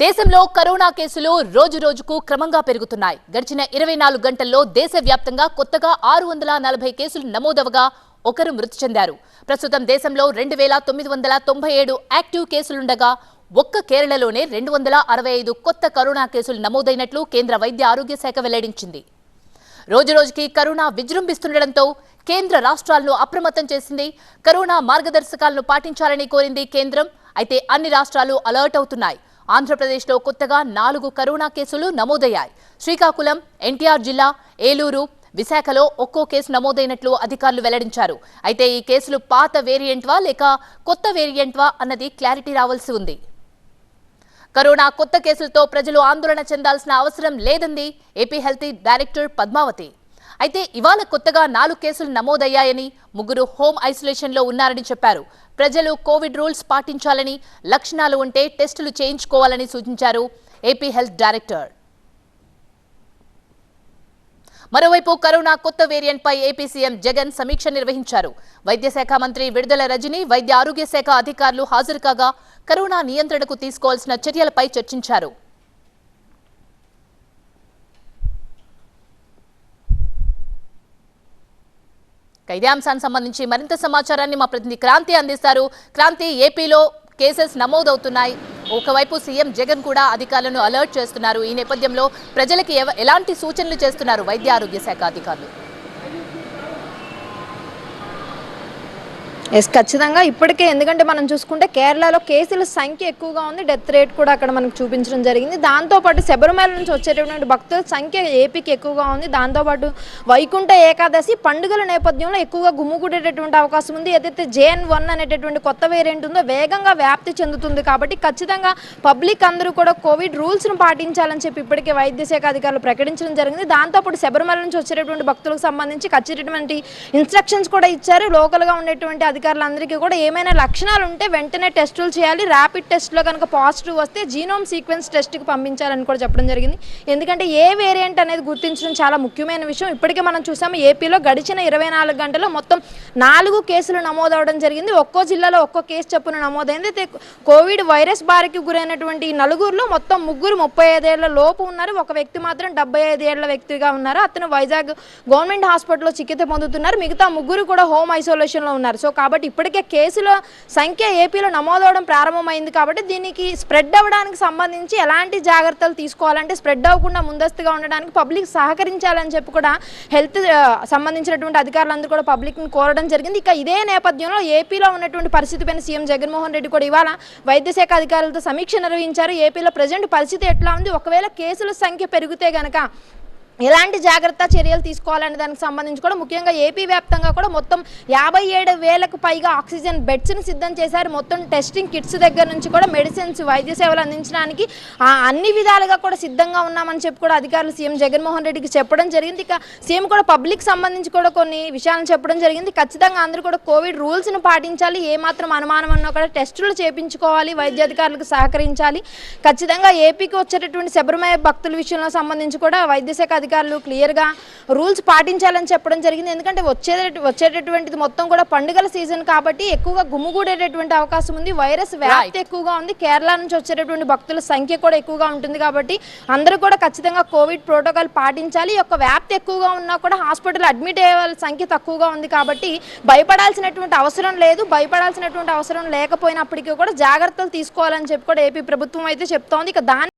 దేశంలో కరోనా కేసులు రోజు రోజుకు క్రమంగా పెరుగుతున్నాయి. గడిచిన ఇరవై నాలుగు గంటల్లో దేశవ్యాప్తంగా కొత్తగా ఆరు వందల నలభై కేసులు నమోదవగా ఒకరు మృతి చెందారు. ప్రస్తుతం దేశంలో రెండు వేల తొమ్మిది వందల తొంభై ఏడు యాక్టివ్ కేసులుండగా ఒక్క కేరళలోనే రెండు వందల అరవై ఐదు కొత్త కరోనా కేసులు నమోదైనట్లు కేంద్ర వైద్య ఆరోగ్య శాఖ వెల్లడించింది. రోజురోజుకి కరోనా విజృంభిస్తుండటంతో కేంద్ర రాష్ట్రాలను అప్రమత్తం చేసింది కరోనా మార్గదర్శకాలను పాటించాలని కోరింది కేంద్రం. అయితే అన్ని రాష్ట్రాలు అలర్ట్ అవుతున్నాయి. ఆంధ్రప్రదేశ్లో కొత్తగా నాలుగు కరోనా కేసులు నమోదయ్యాయి. శ్రీకాకుళం ఎన్టీఆర్ జిల్లా ఏలూరు విశాఖలో ఒక్కో కేసు నమోదైనట్లు అధికారులు వెల్లడించారు. అయితే ఈ కేసులు పాత వేరియంట్వా లేక కొత్త వేరియంట్వా అన్నది క్లారిటీ రావాల్సి ఉంది. కరోనా కొత్త కేసులతో ప్రజలు ఆందోళన చెందాల్సిన అవసరం లేదంది ఏపీ హెల్త్ డైరెక్టర్ పద్మావతి. అయితే ఇవాళ కొత్తగా నాలుగు కేసులు నమోదయ్యాయని ముగ్గురు హోమ్ ఐసోలేషన్లో ఉన్నారని చెప్పారు. ప్రజలు కోవిడ్ రూల్స్ పాటించాలని లక్షణాలు ఉంటే టెస్టులు చేయించుకోవాలని సూచించారు ఏపీ హెల్త్ డైరెక్టర్. మరోవైపు కరోనా కొత్త వేరియంట్పై ఏపీ సీఎం జగన్ సమీక్ష నిర్వహించారు. వైద్య శాఖ మంత్రి విడుదల రజని వైద్య ఆరోగ్య శాఖ అధికారులు హాజరు కాగా కరోనా నియంత్రణకు తీసుకోవాల్సిన చర్యలపై చర్చించారు. ఇదే అంశానికి సంబంధించి మరింత సమాచారాన్ని మా ప్రతినిధి క్రాంతి అందిస్తారు. క్రాంతి ఏపీలో కేసెస్ నమోదవుతున్నాయి. ఒకవైపు సీఎం జగన్ కూడా అధికారులను అలర్ట్ చేస్తున్నారు. ఈ నేపథ్యంలో ప్రజలకి ఎవ- ఎలాంటి సూచనలు చేస్తున్నారు వైద్య ఆరోగ్య శాఖ అధికారులు? ఎస్ ఖచ్చితంగా. ఇప్పటికే ఎందుకంటే మనం చూసుకుంటే కేరళలో కేసుల సంఖ్య ఎక్కువగా ఉంది. డెత్ రేట్ కూడా అక్కడ మనకు చూపించడం జరిగింది. దాంతోపాటు శబరిమల నుంచి వచ్చేటటువంటి భక్తుల సంఖ్య ఏపీకి ఎక్కువగా ఉంది. దాంతోపాటు వైకుంఠ ఏకాదశి పండుగల నేపథ్యంలో ఎక్కువగా గుమ్ముకూడేటటువంటి అవకాశం ఉంది. ఏదైతే జేఎన్ వన్ అనేటటువంటి కొత్త వేరియంట్ ఉందో వేగంగా వ్యాప్తి చెందుతుంది కాబట్టి ఖచ్చితంగా పబ్లిక్ అందరూ కూడా కోవిడ్ రూల్స్ను పాటించాలని చెప్పి ఇప్పటికే వైద్య శాఖ అధికారులు ప్రకటించడం జరిగింది. దాంతోపాటు శబరిమల నుంచి వచ్చేటటువంటి భక్తులకు సంబంధించి ఖచ్చితమైన ఇన్స్ట్రక్షన్స్ కూడా ఇచ్చారు. లోకల్గా ఉండేటువంటి అధికారులందరికీ కూడా ఏమైనా లక్షణాలు ఉంటే వెంటనే టెస్టులు చేయాలి. ర్యాపిడ్ టెస్ట్లో కనుక పాజిటివ్ వస్తే జీనోమ్ సీక్వెన్స్ టెస్ట్కి పంపించాలని కూడా చెప్పడం జరిగింది. ఎందుకంటే ఏ వేరియంట్ అనేది గుర్తించడం చాలా ముఖ్యమైన విషయం. ఇప్పటికే మనం చూసాము ఏపీలో గడిచిన ఇరవై నాలుగు గంటల్లో మొత్తం నాలుగు కేసులు నమోదవడం జరిగింది. ఒక్కో జిల్లాలో ఒక్కో కేసు చొప్పున నమోదైంది. అయితే కోవిడ్ వైరస్ బారికి గురైనటువంటి నలుగురులో నలుగురిలో మొత్తం ముగ్గురు ముప్పై ఐదేళ్ళ లోపు ఉన్నారు. ఒక వ్యక్తి మాత్రం డెబ్బై ఐదేళ్ళ వ్యక్తిగా ఉన్నారు. అతను వైజాగ్ గవర్నమెంట్ హాస్పిటల్లో చికిత్స పొందుతున్నారు. మిగతా ముగ్గురు కూడా హోమ్ ఐసోలేషన్లో ఉన్నారు. సో కాబట్టి ఇప్పటికే కేసుల సంఖ్య ఏపీలో నమోదవడం ప్రారంభమైంది కాబట్టి దీనికి స్ప్రెడ్ అవ్వడానికి సంబంధించి ఎలాంటి జాగ్రత్తలు తీసుకోవాలంటే స్ప్రెడ్ అవ్వకుండా ముందస్తుగా ఉండడానికి పబ్లిక్ సహకరించాలని చెప్పి కూడా హెల్త్ సంబంధించినటువంటి అధికారులందరూ కూడా పబ్లిక్ని కోరడం జరిగింది. ఇక ఇదే నేపథ్యంలో ఏపీలో ఉన్నటువంటి పరిస్థితిపైన సీఎం జగన్మోహన్ రెడ్డి కూడా ఇవాళ వైద్య శాఖ అధికారులతో సమీక్ష నిర్వహించారు. ఏపీలో ప్రజెంట్ పరిస్థితి ఎట్లా ఉంది? ఒకవేళ కేసుల సంఖ్య పెరిగితే గనక ఎలాంటి జాగ్రత్త చర్యలు తీసుకోవాలనే దానికి సంబంధించి కూడా ముఖ్యంగా ఏపీ వ్యాప్తంగా కూడా మొత్తం యాభై ఏడు వేలకు పైగా ఆక్సిజన్ బెడ్స్ని సిద్ధం చేశారు. మొత్తం టెస్టింగ్ కిట్స్ దగ్గర నుంచి కూడా మెడిసిన్స్ వైద్య సేవలు అందించడానికి ఆ, అన్ని విధాలుగా కూడా సిద్ధంగా ఉన్నామని చెప్పి కూడా అధికారులు సీఎం జగన్మోహన్ రెడ్డికి చెప్పడం జరిగింది. ఇక సీఎం కూడా పబ్లిక్ సంబంధించి కూడా కొన్ని విషయాలను చెప్పడం జరిగింది. ఖచ్చితంగా అందరూ కూడా కోవిడ్ రూల్స్ను పాటించాలి. ఏమాత్రం అనుమానం అన్నా కూడా టెస్టులు చేపించుకోవాలి. వైద్య అధికారులకు సహకరించాలి. ఖచ్చితంగా ఏపీకి వచ్చేటటువంటి శబరిమయ భక్తుల విషయంలో సంబంధించి కూడా వైద్య శాఖ అధికారులు క్లియర్గా రూల్స్ పాటించాలని చెప్పడం జరిగింది. ఎందుకంటే వచ్చే వచ్చేటటువంటిది మొత్తం కూడా పండుగల సీజన్ కాబట్టి ఎక్కువగా గుమ్ముగూడేటటువంటి అవకాశం ఉంది. వైరస్ వ్యాప్తి ఎక్కువగా ఉంది. కేరళ నుంచి వచ్చేటటువంటి భక్తుల సంఖ్య కూడా ఎక్కువగా ఉంటుంది కాబట్టి అందరూ కూడా ఖచ్చితంగా కోవిడ్ ప్రోటోకాల్ పాటించాలి. యొక్క వ్యాప్తి ఎక్కువగా ఉన్నా కూడా హాస్పిటల్ అడ్మిట్ అయ్యే వాళ్ళ సంఖ్య తక్కువగా ఉంది కాబట్టి భయపడాల్సినటువంటి అవసరం లేదు. భయపడాల్సినటువంటి అవసరం లేకపోయినప్పటికీ కూడా జాగ్రత్తలు తీసుకోవాలని చెప్పి కూడా ఏపీ ప్రభుత్వం అయితే చెప్తోంది. ఇక దాని